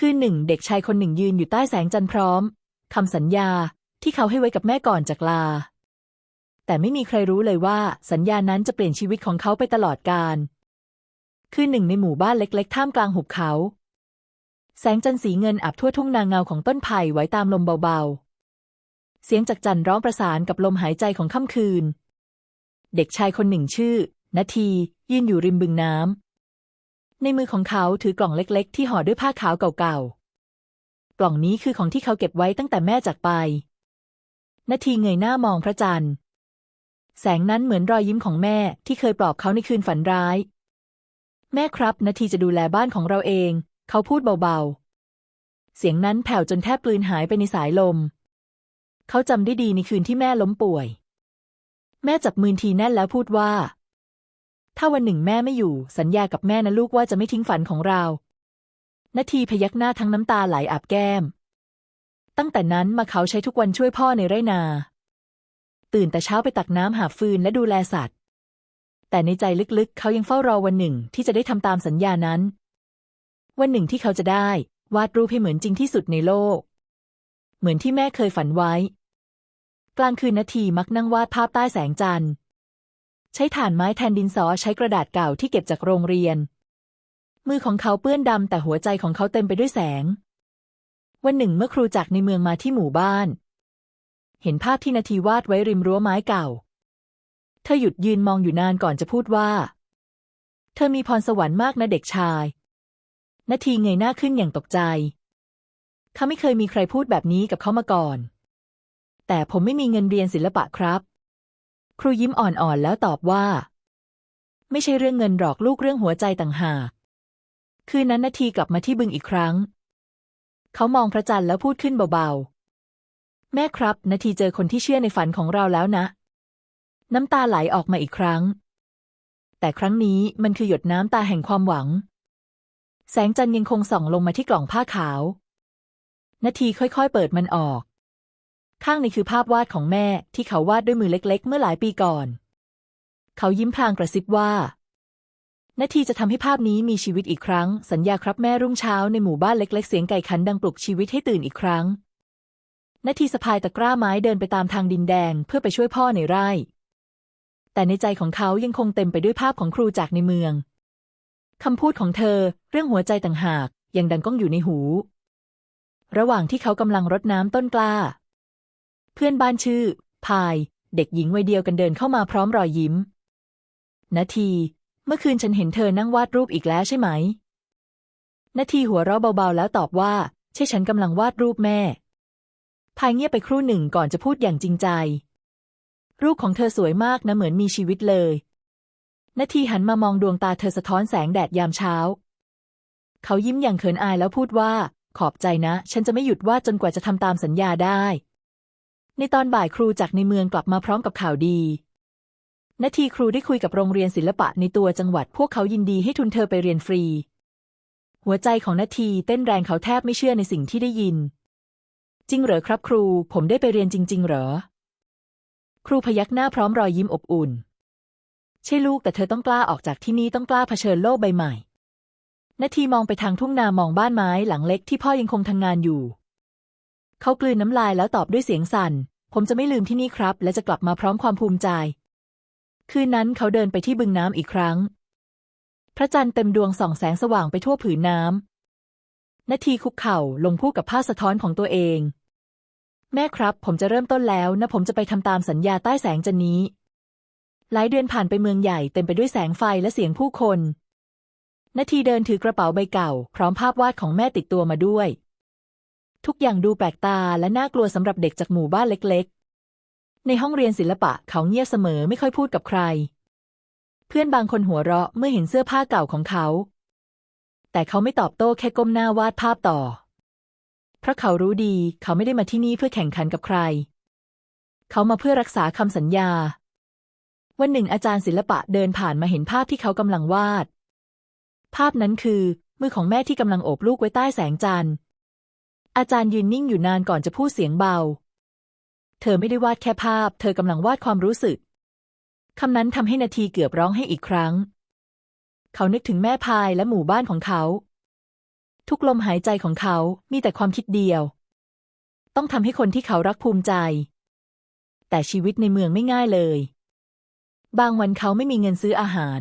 คืนหนึ่งเด็กชายคนหนึ่งยืนอยู่ใต้แสงจันทร์พร้อมคำสัญญาที่เขาให้ไว้กับแม่ก่อนจากลา แต่ไม่มีใครรู้เลยว่าสัญญานั้นจะเปลี่ยนชีวิตของเขาไปตลอดกาลคืนหนึ่งในหมู่บ้านเล็ก ๆ ท่ามกลางหุบเขา แสงจันทร์สีเงินอาบทั่วทุ่งนาเงาของต้นไผ่ไหวตามลมเบาๆ เสียงจากจันทร์ร้องประสานกับลมหายใจของค่ำคืน เด็กชายคนหนึ่งชื่อ นาที ยืนอยู่ริมบึงน้ำ ในมือของเขาถือกล่องเล็กๆ ที่ห่อด้วยผ้าขาวเก่าๆ กล่องนี้คือของที่เขาเก็บไว้ตั้งแต่แม่จากไป นาทีเงยหน้ามองพระจันทร์ แสงนั้นเหมือนรอยยิ้มของแม่ที่เคยปลอบเขาในคืนฝันร้าย แม่ครับ นาทีจะดูแลบ้านของเราเอง เขาพูดเบาๆ เสียงนั้นแผ่วจนแทบกลืนหายไปในสายลม เขาจำได้ดีในคืนที่แม่ล้มป่วย แม่จับมือทีแน่นแล้วพูดว่า ถ้าวันหนึ่งแม่ไม่อยู่ สัญญากับแม่นะลูกว่าจะไม่ทิ้งฝันของเรา นาทีพยักหน้าทั้งน้ำตาไหลอาบแก้ม ตั้งแต่นั้นมาเขาใช้ทุกวันช่วยพ่อในไร่นา ตื่นแต่เช้าไปตักน้ำหาฟืนและดูแลสัตว์ แต่ในใจลึกๆ เขายังเฝ้ารอวันหนึ่งที่จะได้ทำตามสัญญานั้น วันหนึ่งที่เขาจะได้ วาดรูปให้เหมือนจริงที่สุดในโลก เหมือนที่แม่เคยฝันไว้ กลางคืนนาทีมักนั่งวาดภาพใต้แสงจันทร์ ใช้ถ่านไม้แทนดินสอใช้กระดาษเก่าที่เก็บจากโรงเรียน มือของเขาเปื้อนดำแต่หัวใจของเขาเต็มไปด้วยแสง วันหนึ่งเมื่อครูจากในเมืองมาที่หมู่บ้าน เห็นภาพที่นาทีวาดไว้ริมรั้วไม้เก่า เธอหยุดยืนมองอยู่นานก่อนจะพูดว่า เธอมีพรสวรรค์มากนะเด็กชาย นาทีเงยหน้าขึ้นอย่างตกใจเขาไม่เคยมีใครพูดแบบนี้กับเขามาก่อน แต่ผมไม่มีเงินเรียนศิลปะครับ ครูยิ้มอ่อนๆแล้วตอบว่า ไม่ใช่เรื่องเงินหรอกลูกเรื่องหัวใจต่างหาก คืนนั้นนาทีกลับมาที่บึงอีกครั้ง เขามองพระจันทร์แล้วพูดขึ้นเบาๆ แม่ครับนาทีเจอคนที่เชื่อในฝันของเราแล้วนะ น้ำตาไหลออกมาอีกครั้ง แต่ครั้งนี้มันคือหยดน้ำตาแห่งความหวัง แสงจันทร์ยังคงส่องลงมาที่กล่องผ้าขาว นาทีค่อยๆ เปิดมันออก ข้างในคือภาพวาดของแม่ที่เขาวาดด้วยมือเล็ก ๆ เมื่อหลายปีก่อน เขายิ้มพลางกระซิบว่า นาทีจะทำให้ภาพนี้มีชีวิตอีกครั้ง สัญญาครับแม่รุ่งเช้าในหมู่บ้านเล็ก ๆ เสียงไก่ขันดังปลุกชีวิตให้ตื่นอีกครั้ง นาทีสะพายตะกร้าไม้เดินไปตามทางดินแดงเพื่อไปช่วยพ่อในไร่ แต่ในใจของเขายังคงเต็มไปด้วยภาพของครูจากในเมืองคำพูดของเธอ เรื่องหัวใจต่างหากยังดังก้องอยู่ในหู ระหว่างที่เขากำลังรดน้ำต้นกล้า เพื่อนบ้านชื่อ พาย เด็กหญิงวัยเดียวกันเดินเข้ามาพร้อมรอยยิ้ม นาที เมื่อคืนฉันเห็นเธอนั่งวาดรูปอีกแล้วใช่ไหม นาทีหัวเราะเบาๆแล้วตอบว่า ใช่ฉันกำลังวาดรูปแม่ พายเงียบไปครู่หนึ่งก่อนจะพูดอย่างจริงใจ รูปของเธอสวยมากนะเหมือนมีชีวิตเลย นาทีหันมามองดวงตาเธอสะท้อนแสงแดดยามเช้า เขายิ้มอย่างเขินอายแล้วพูดว่า ขอบใจนะ ฉันจะไม่หยุดวาดจนกว่าจะทำตามสัญญาได้ ในตอนบ่ายครูจากในเมืองกลับมาพร้อมกับข่าวดี นาทีครูได้คุยกับโรงเรียนศิลปะในตัวจังหวัด พวกเขายินดีให้ทุนเธอไปเรียนฟรี หัวใจของนาทีเต้นแรงเขาแทบไม่เชื่อในสิ่งที่ได้ยิน จริงเหรอครับครู ผมได้ไปเรียนจริง ๆ เหรอ ครูพยักหน้าพร้อมรอยยิ้มอบอุ่น ใช่ลูกแต่เธอต้องกล้าออกจากที่นี่ต้องกล้าเผชิญโลกใบใหม่นาทีมองไปทางทุ่งนามองบ้านไม้หลังเล็กที่พ่อยังคงทำงานอยู่ เขากลืนน้ำลายแล้วตอบด้วยเสียงสั่น ผมจะไม่ลืมที่นี่ครับ และจะกลับมาพร้อมความภูมิใจ คืนนั้นเขาเดินไปที่บึงน้ำอีกครั้ง พระจันทร์เต็มดวงส่องแสงสว่างไปทั่วผืนน้ำนาทีคุกเข่าลงพูดกับผ้าสะท้อนของตัวเอง แม่ครับ ผมจะเริ่มต้นแล้วนะผมจะไปทำตามสัญญาใต้แสงจันนี้ หลายเดือนผ่านไปเมืองใหญ่เต็มไปด้วยแสงไฟและเสียงผู้คนนาทีเดินถือกระเป๋าใบเก่า พร้อมภาพวาดของแม่ติดตัวมาด้วย ทุกอย่างดูแปลกตาและน่ากลัวสำหรับเด็กจากหมู่บ้านเล็กๆ ในห้องเรียนศิลปะเขาเงียบเสมอไม่ค่อยพูดกับใคร เพื่อนบางคนหัวเราะเมื่อเห็นเสื้อผ้าเก่าของเขา แต่เขาไม่ตอบโต้แค่ก้มหน้าวาดภาพต่อ เพราะเขารู้ดีเขาไม่ได้มาที่นี่เพื่อแข่งขันกับใคร เขามาเพื่อรักษาคำสัญญา วันหนึ่งอาจารย์ศิลปะเดินผ่านมาเห็นภาพที่เขากำลังวาด ภาพนั้นคือ มือของแม่ที่กำลังโอบลูกไว้ใต้แสงจันทร์ อาจารย์ยืนนิ่งอยู่นานก่อนจะพูดเสียงเบา เธอไม่ได้วาดแค่ภาพ เธอกำลังวาดความรู้สึก คำนั้นทำให้นาทีเกือบร้องให้อีกครั้ง เขานึกถึงแม่พายและหมู่บ้านของเขา ทุกลมหายใจของเขามีแต่ความคิดเดียว ต้องทำให้คนที่เขารักภูมิใจ แต่ชีวิตในเมืองไม่ง่ายเลย บางวันเขาไม่มีเงินซื้ออาหาร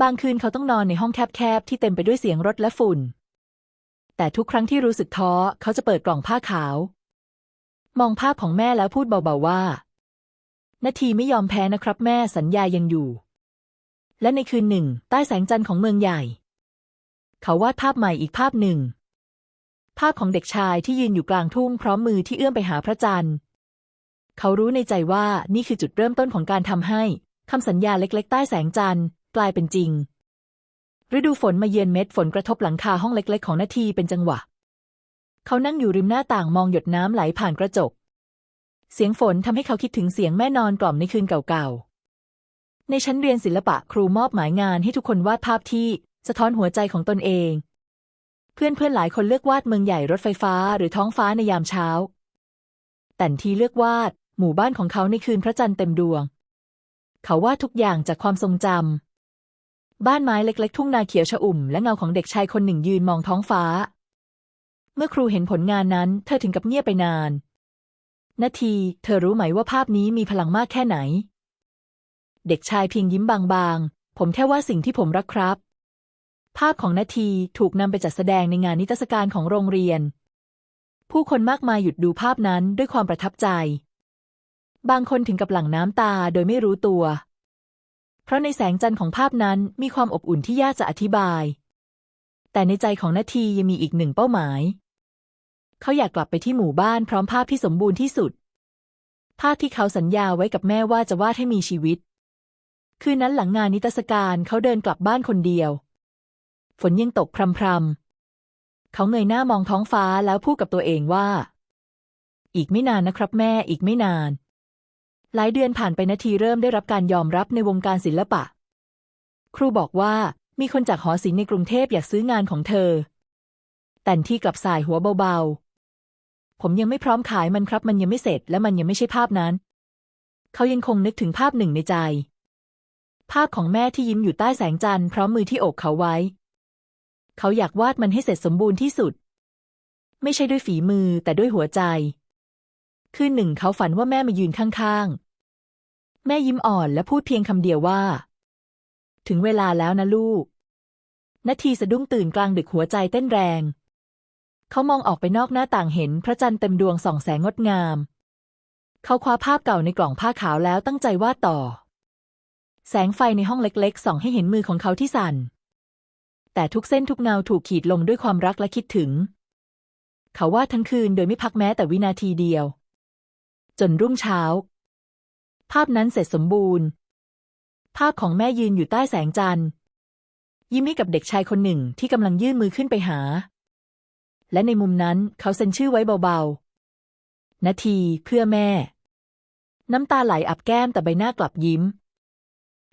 บางคืนเขาต้องนอนในห้องแคบๆที่เต็มไปด้วยเสียงรถและฝุ่น แต่ทุกครั้งที่รู้สึกท้อเขาจะเปิดกล่องผ้าขาว มองภาพของแม่แล้วพูดเบาๆว่า นาทีไม่ยอมแพ้นะครับแม่สัญญายังอยู่ และในคืนหนึ่ง ใต้แสงจันทร์ของเมืองใหญ่ เขาวาดภาพใหม่อีกภาพหนึ่ง ภาพของเด็กชายที่ยืนอยู่กลางทุ่งพร้อมมือที่เอื้อมไปหาพระจันทร์ เขารู้ในใจว่านี่คือจุดเริ่มต้นของการทำให้คำสัญญาเล็ก ๆ ใต้แสงจันทร์กลายเป็นจริง ฤดูฝนมาเยือนเม็ดฝนกระทบหลังคาห้องเล็ก ๆ ของนาทีเป็นจังหวะ เขานั่งอยู่ริมหน้าต่างมองหยดน้ำไหลผ่านกระจก เสียงฝนทำให้เขาคิดถึงเสียงแม่นอนกล่อมในคืนเก่าๆ ในชั้นเรียนศิลปะครูมอบหมายงานให้ทุกคนวาดภาพที่สะท้อนหัวใจของตนเอง เพื่อนๆหลายคนเลือกวาดเมืองใหญ่รถไฟฟ้าหรือท้องฟ้าในยามเช้า แต่ทีเลือกวาดหมู่บ้านของเขาในคืนพระจันทร์เต็มดวง เขาวาดทุกอย่างจากความทรงจำ บ้านไม้เล็กๆ ทุ่งนาเขียวชอุ่มและเงาของเด็กชายคนหนึ่งยืนมองท้องฟ้า เมื่อครูเห็นผลงานนั้น เธอถึงกับเงียบไปนานนาที เธอรู้ไหมว่าภาพนี้มีพลังมากแค่ไหน เด็กชายเพียงยิ้มบางๆ ผมแค่ว่าสิ่งที่ผมรักครับ ภาพของนาทีถูกนำไปจัดแสดงในงานนิทรรศการของโรงเรียน ผู้คนมากมายหยุดดูภาพนั้นด้วยความประทับใจ บางคนถึงกับหลั่งน้ำตาโดยไม่รู้ตัว เพราะในแสงจันทร์ของภาพนั้นมีความอบอุ่นที่ยากจะอธิบาย แต่ในใจของนาทียังมีอีกหนึ่งเป้าหมาย เขาอยากกลับไปที่หมู่บ้านพร้อมภาพที่สมบูรณ์ที่สุด ภาพที่เขาสัญญาไว้กับแม่ว่าจะวาดให้มีชีวิต คืนนั้นหลังงานนิทรรศการเขาเดินกลับบ้านคนเดียว ฝนยังตกพรำๆเขาเงยหน้ามองท้องฟ้าแล้วพูดกับตัวเองว่า อีกไม่นานนะครับแม่อีกไม่นาน หลายเดือนผ่านไปนาทีเริ่มได้รับการยอมรับในวงการศิลปะ ครูบอกว่ามีคนจากหอศิลป์ในกรุงเทพอยากซื้องานของเธอ แต่ที่กลับสายหัวเบาๆ ผมยังไม่พร้อมขายมันครับมันยังไม่เสร็จ และมันยังไม่ใช่ภาพนั้น เขายังคงนึกถึงภาพหนึ่งในใจ ภาพของแม่ที่ยิ้มอยู่ใต้แสงจันทร์พร้อมมือที่อกเขาไว้ เขาอยากวาดมันให้เสร็จสมบูรณ์ที่สุด ไม่ใช่ด้วยฝีมือแต่ด้วยหัวใจ คืนหนึ่งเขาฝันว่าแม่มายืนข้างๆ แม่ยิ้มอ่อนและพูดเพียงคำเดียวว่า ถึงเวลาแล้วนะลูก นาทีสะดุ้งตื่นกลางดึกหัวใจเต้นแรง เขามองออกไปนอกหน้าต่างเห็นพระจันทร์เต็มดวงส่องแสงงดงาม เขาคว้าภาพเก่าในกล่องผ้าขาวแล้วตั้งใจวาดต่อ แสงไฟในห้องเล็กๆส่องให้เห็นมือของเขาที่สั่น แต่ทุกเส้นทุกเงาถูกขีดลงด้วยความรักและคิดถึง เขาวาดทั้งคืนโดยไม่พักแม้แต่วินาทีเดียว จนรุ่งเช้า ภาพนั้นเสร็จสมบูรณ์ ภาพของแม่ยืนอยู่ใต้แสงจันทร์ ยิ้มให้กับเด็กชายคนหนึ่งที่กำลังยื่นมือขึ้นไปหา และในมุมนั้นเขาเซ็นชื่อไว้เบาๆ นาทีเพื่อแม่ น้ำตาไหลอับแก้มแต่ใบหน้ากลับยิ้ม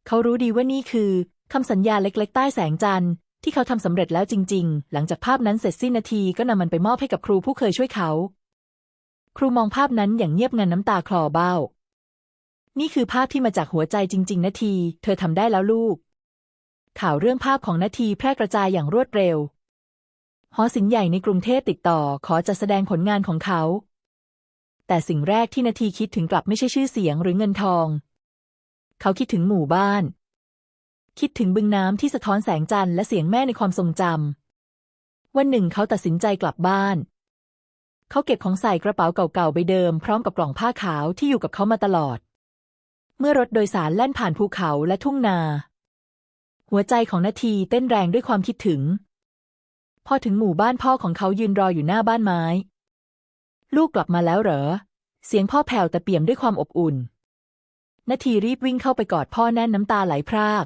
เขารู้ดีว่านี่คือคำสัญญาเล็กๆ ใต้แสงจันทร์ที่เขาทำสำเร็จแล้วจริง ๆ หลังจากภาพนั้นเสร็จสิ้นนาทีก็นำมันไปมอบให้กับครูผู้เคยช่วยเขา ครูมองภาพนั้นอย่างเงียบงันน้ำตาคลอเบ้า นี่คือภาพที่มาจากหัวใจจริง ๆ นาที เธอทำได้แล้วลูก ข่าวเรื่องภาพของนาทีแพร่กระจายอย่างรวดเร็ว หอศิลป์ใหญ่ในกรุงเทพติดต่อขอจัดแสดงผลงานของเขา แต่สิ่งแรกที่นาทีคิดถึงกลับไม่ใช่ชื่อเสียงหรือเงินทอง เขาคิดถึงหมู่บ้าน คิดถึงบึงน้ำที่สะท้อนแสงจันทร์และเสียงแม่ในความทรงจำวันหนึ่งเขาตัดสินใจกลับบ้าน เขาเก็บของใส่กระเป๋าเก่าๆใบเดิม พร้อมกับกล่องผ้าขาวที่อยู่กับเขามาตลอด เมื่อรถโดยสารแล่นผ่านภูเขาและทุ่งนา หัวใจของนาทีเต้นแรงด้วยความคิดถึง พอถึงหมู่บ้านพ่อของเขายืนรออยู่หน้าบ้านไม้ ลูกกลับมาแล้วเหรอ เสียงพ่อแผ่วแต่เปี่ยมด้วยความอบอุ่น นาทีรีบวิ่งเข้าไปกอดพ่อแน่นน้ำตาไหลพราก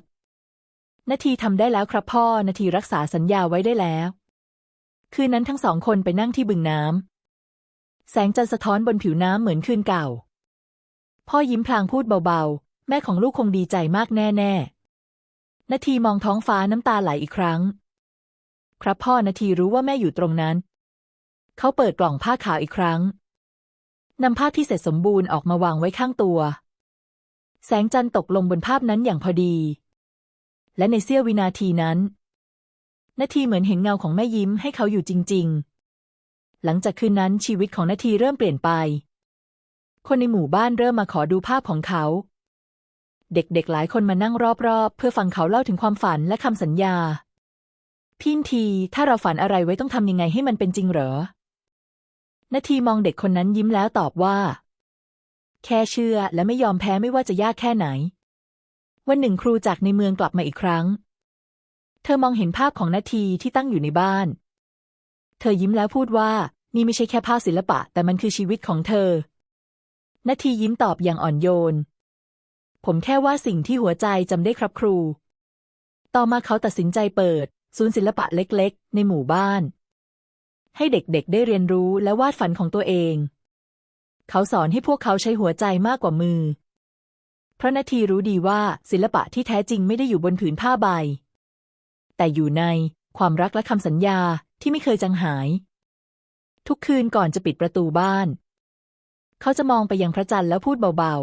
นาทีทำได้แล้วครับพ่อ นาทีรักษาสัญญาไว้ได้แล้ว คืนนั้นทั้งสองคนไปนั่งที่บึงน้ำ แสงจันทร์สะท้อนบนผิวน้ำเหมือนคืนเก่า พ่อยิ้มพลางพูดเบาๆ แม่ของลูกคงดีใจมากแน่ๆ นาทีมองท้องฟ้าน้ำตาไหลอีกครั้ง ครับพ่อนาทีรู้ว่าแม่อยู่ตรงนั้น เขาเปิดกล่องผ้าขาวอีกครั้งนำภาพที่เสร็จสมบูรณ์ออกมาวางไว้ข้างตัว แสงจันทร์ตกลงบนภาพนั้นอย่างพอดี และในเสี้ยววินาทีนั้น นาทีเหมือนเห็นเงาของแม่ยิ้มให้เขาอยู่จริง ๆ หลังจากคืนนั้นชีวิตของนาทีเริ่มเปลี่ยนไป คนในหมู่บ้านเริ่มมาขอดูภาพของเขา เด็กๆหลายคนมานั่งรอบๆ เพื่อฟังเขาเล่าถึงความฝันและคำสัญญา พินที ถ้าเราฝันอะไรไว้ต้องทำยังไงให้มันเป็นจริงเหรอ นาทีมองเด็กคนนั้นยิ้มแล้วตอบว่า แค่เชื่อและไม่ยอมแพ้ไม่ว่าจะยากแค่ไหน วันหนึ่งครูจากในเมืองกลับมาอีกครั้ง เธอมองเห็นภาพของนาทีที่ตั้งอยู่ในบ้าน เธอยิ้มแล้วพูดว่า นี่ไม่ใช่แค่ภาพศิลปะ แต่มันคือชีวิตของเธอ นาทียิ้มตอบอย่างอ่อนโยน ผมแค่ว่าสิ่งที่หัวใจจำได้ครับครู ต่อมาเขาตัดสินใจเปิด ศูนย์ศิลปะเล็กๆ ในหมู่บ้าน ให้เด็กๆได้เรียนรู้และวาดฝันของตัวเอง เขาสอนให้พวกเขาใช้หัวใจมากกว่ามือเพราะนาทีรู้ดีว่าศิลปะที่แท้จริงไม่ได้อยู่บนผืนผ้าใบ แต่อยู่ในความรักและคำสัญญา ที่ไม่เคยจางหาย ทุกคืนก่อนจะปิดประตูบ้าน เขาจะมองไปยังพระจันทร์แล้วพูดเบา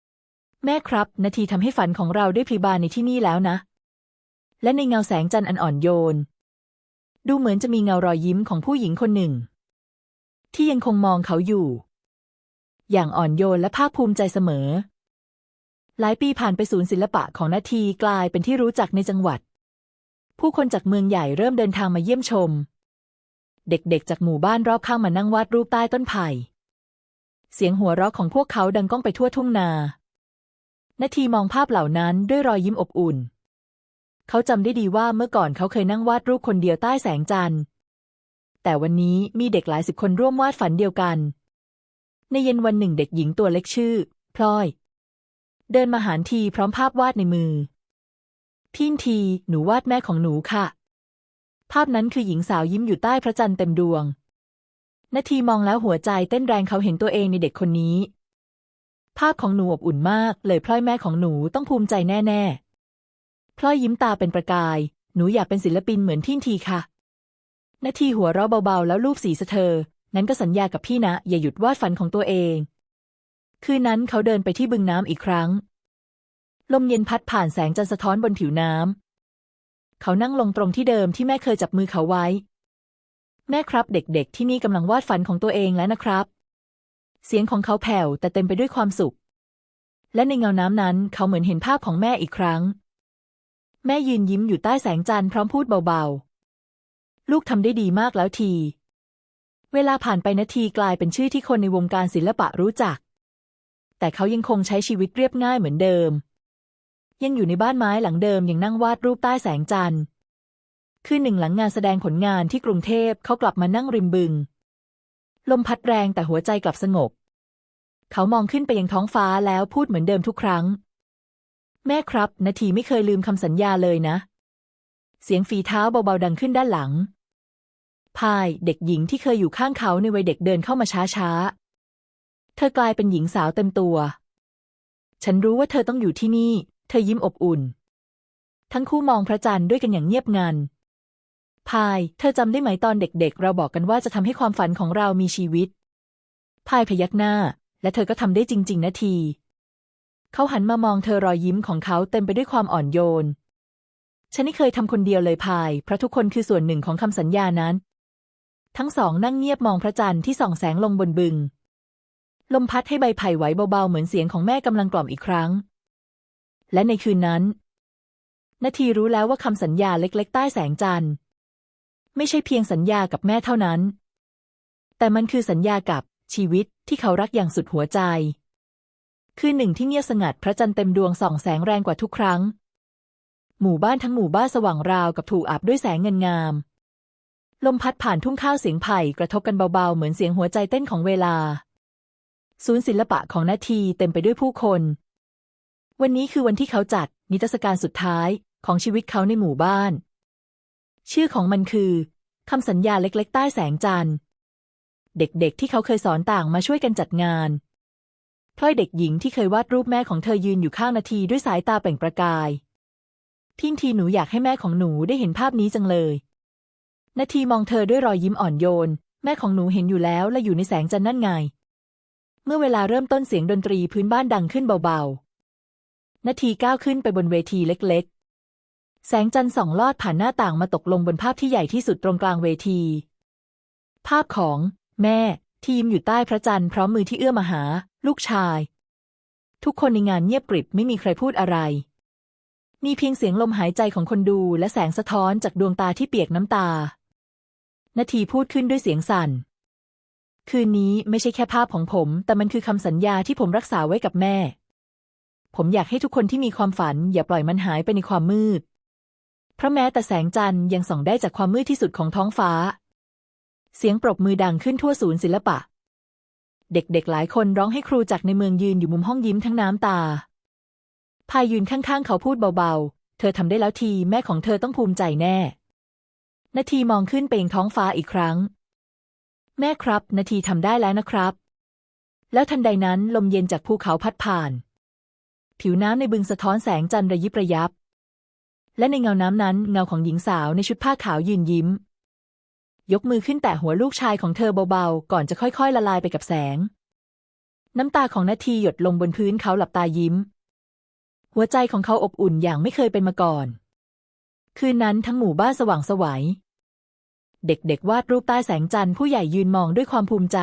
ๆ แม่ครับ นาทีทำให้ฝันของเราได้พลีบานในที่นี่แล้วนะ และในเงาแสงจันทร์อันอ่อนโยน ดูเหมือนจะมีเงารอยยิ้มของผู้หญิงคนหนึ่ง ที่ยังคงมองเขาอยู่ อย่างอ่อนโยนและภาคภูมิใจเสมอ หลายปีผ่านไปศูนย์ศิลปะของนาทีกลายเป็นที่รู้จักในจังหวัดผู้คนจากเมืองใหญ่เริ่มเดินทางมาเยี่ยมชม เด็กๆ จากหมู่บ้านรอบข้างมานั่งวาดรูปใต้ต้นไผ่ เสียงหัวเราะของพวกเขาดังก้องไปทั่วทุ่งนา นาทีมองภาพเหล่านั้นด้วยรอยยิ้มอบอุ่น เขาจำได้ดีว่าเมื่อก่อนเขาเคยนั่งวาดรูปคนเดียวใต้แสงจันทร์ แต่วันนี้มีเด็กหลายสิบคนร่วมวาดฝันเดียวกัน ในเย็นวันหนึ่งเด็กหญิงตัวเล็กชื่อ พลอย เดินมาหาทีพร้อมภาพวาดในมือพี่ที หนูวาดแม่ของหนูค่ะ ภาพนั้นคือหญิงสาวยิ้มอยู่ใต้พระจันทร์เต็มดวง นาทีมองแล้วหัวใจเต้นแรงเขาเห็นตัวเองในเด็กคนนี้ ภาพของหนูอบอุ่นมาก เลยพลอยแม่ของหนูต้องภูมิใจแน่ๆพลอยยิ้มตาเป็นประกาย หนูอยากเป็นศิลปินเหมือนพี่ทีค่ะ นาทีหัวเราะเบาๆ แล้วลูบสีสะเธอ นั้นก็สัญญากับพี่นะ อย่าหยุดวาดฝันของตัวเอง คืนนั้นเขาเดินไปที่บึงน้ำอีกครั้ง ลมเย็นพัดผ่านแสงจันทร์สะท้อนบนผิวน้ำ เขานั่งลงตรงที่เดิมที่แม่เคยจับมือเขาไว้ แม่ครับเด็กๆ ที่นี่กำลังวาดฝันของตัวเองแล้วนะครับ เสียงของเขาแผ่วแต่เต็มไปด้วยความสุข และในเงาน้ำนั้นเขาเหมือนเห็นภาพของแม่อีกครั้ง แม่ยืนยิ้มอยู่ใต้แสงจันทร์พร้อมพูดเบาๆ ลูกทำได้ดีมากแล้วที เวลาผ่านไปนาทีกลายเป็นชื่อที่คนในวงการศิลปะรู้จัก แต่เขายังคงใช้ชีวิตเรียบง่ายเหมือนเดิม ยังอยู่ในบ้านไม้หลังเดิมยังนั่งวาดรูปใต้แสงจันทร์ คืนหนึ่งหลังงานแสดงผลงานที่กรุงเทพเขากลับมานั่งริมบึง ลมพัดแรงแต่หัวใจกลับสงบ เขามองขึ้นไปยังท้องฟ้าแล้วพูดเหมือนเดิมทุกครั้ง แม่ครับ นาทีไม่เคยลืมคำสัญญาเลยนะ เสียงฝีเท้าเบาๆดังขึ้นด้านหลังพายเด็กหญิงที่เคยอยู่ข้างเขาในวัยเด็กเดินเข้ามาช้าๆ เธอกลายเป็นหญิงสาวเต็มตัว ฉันรู้ว่าเธอต้องอยู่ที่นี่ เธอยิ้มอบอุ่น ทั้งคู่มองพระจันทร์ด้วยกันอย่างเงียบงันพาย เธอจำได้ไหมตอนเด็กๆ เราบอกกันว่าจะทำให้ความฝันของเรามีชีวิต พายพยักหน้า และเธอก็ทำได้จริง ๆ นาที เขาหันมามองเธอรอยยิ้มของเขาเต็มไปด้วยความอ่อนโยน ฉันไม่เคยทำคนเดียวเลยพาย เพราะทุกคนคือส่วนหนึ่งของคำสัญญานั้น ทั้งสองนั่งเงียบมองพระจันทร์ที่ส่องแสงลงบนบึง ลมพัดให้ใบไผ่ไหวเบาๆ เหมือนเสียงของแม่กำลังกล่อมอีกครั้ง และในคืนนั้น นาทีรู้แล้วว่าคำสัญญาเล็กๆ ใต้แสงจันทร์ ไม่ใช่เพียงสัญญากับแม่เท่านั้น แต่มันคือสัญญากับชีวิตที่เขารักอย่างสุดหัวใจ คืนหนึ่งที่เงียบสงัดพระจันทร์เต็มดวงส่องแสงแรงกว่าทุกครั้ง หมู่บ้านทั้งหมู่บ้านสว่างราวกับถูกอาบด้วยแสงเงินงาม ลมพัดผ่านทุ่งข้าวเสียงไผ่กระทบกันเบาๆ เหมือนเสียงหัวใจเต้นของเวลา ศูนย์ศิลปะของนาทีเต็มไปด้วยผู้คน วันนี้คือวันที่เขาจัดนิทรรศการสุดท้ายของชีวิตเขาในหมู่บ้าน ชื่อของมันคือคำสัญญาเล็ก ๆ ใต้แสงจันทร์ เด็กๆที่เขาเคยสอนต่างมาช่วยกันจัดงานพลอยเด็กหญิงที่เคยวาดรูปแม่ของเธอยืนอยู่ข้างนาทีด้วยสายตาเปล่งประกายพิงทีหนูอยากให้แม่ของหนูได้เห็นภาพนี้จังเลย นาทีมองเธอด้วยรอยยิ้มอ่อนโยน แม่ของหนูเห็นอยู่แล้วและอยู่ในแสงจันทร์นั่นไง เมื่อเวลาเริ่มต้นเสียงดนตรีพื้นบ้านดังขึ้นเบาๆ นาทีก้าวขึ้นไปบนเวทีเล็ก ๆ แสงจันทร์ส่องลอดผ่านหน้าต่างมาตกลงบนภาพที่ใหญ่ที่สุดตรงกลางเวที ภาพของแม่ทีมอยู่ใต้พระจันทร์พร้อมมือที่เอื้อมาหา ลูกชาย ทุกคนในงานเงียบกริบไม่มีใครพูดอะไร มีเพียงเสียงลมหายใจของคนดูและแสงสะท้อนจากดวงตาที่เปียกน้ำตา นาทีพูดขึ้นด้วยเสียงสั่น คืนนี้ไม่ใช่แค่ภาพของผม แต่มันคือคำสัญญาที่ผมรักษาไว้กับแม่ ผมอยากให้ทุกคนที่มีความฝัน อย่าปล่อยมันหายไปในความมืด เพราะแม้แต่แสงจันทร์ยังส่องได้จากความมืดที่สุดของท้องฟ้า เสียงปรบมือดังขึ้นทั่วศูนย์ศิลปะ เด็กๆหลายคนร้องให้ครูจากในเมืองยืนอยู่มุมห้องยิ้มทั้งน้ำตา พายยืนข้างๆ เขาพูดเบาๆ เธอทำได้แล้วทีแม่ของเธอต้องภูมิใจแน่ นาทีมองขึ้นไปยังท้องฟ้าอีกครั้ง แม่ครับ นาทีทำได้แล้วนะครับ แล้วทันใดนั้นลมเย็นจากภูเขาพัดผ่าน ผิวน้ำในบึงสะท้อนแสงจันทร์ระยิบระยับ และในเงาน้ำนั้นเงาของหญิงสาวในชุดผ้าขาวยืนยิ้ม ยกมือขึ้นแตะหัวลูกชายของเธอเบาๆ ก่อนจะค่อยๆ ละลายไปกับแสง น้ำตาของนาทีหยดลงบนพื้นเขาหลับตายิ้ม หัวใจของเขาอบอุ่นอย่างไม่เคยเป็นมาก่อน คืนนั้นทั้งหมู่บ้านสว่างไสวัยเด็กๆวาดรูปใต้แสงจันทร์ผู้ใหญ่ยืนมองด้วยความภูมิใจ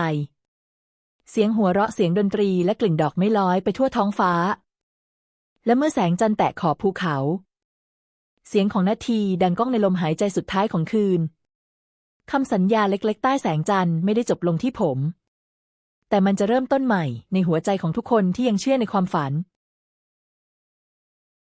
เสียงหัวเราะเสียงดนตรีและกลิ่นดอกไม้ลอยไปทั่วท้องฟ้า และเมื่อแสงจันทร์แตะขอบภูเขา เสียงของนาทีดังก้องในลมหายใจสุดท้ายของคืนคำสัญญาเล็กๆ ใต้แสงจันทร์ไม่ได้จบลงที่ผม แต่มันจะเริ่มต้นใหม่ในหัวใจของทุกคนที่ยังเชื่อในความฝัน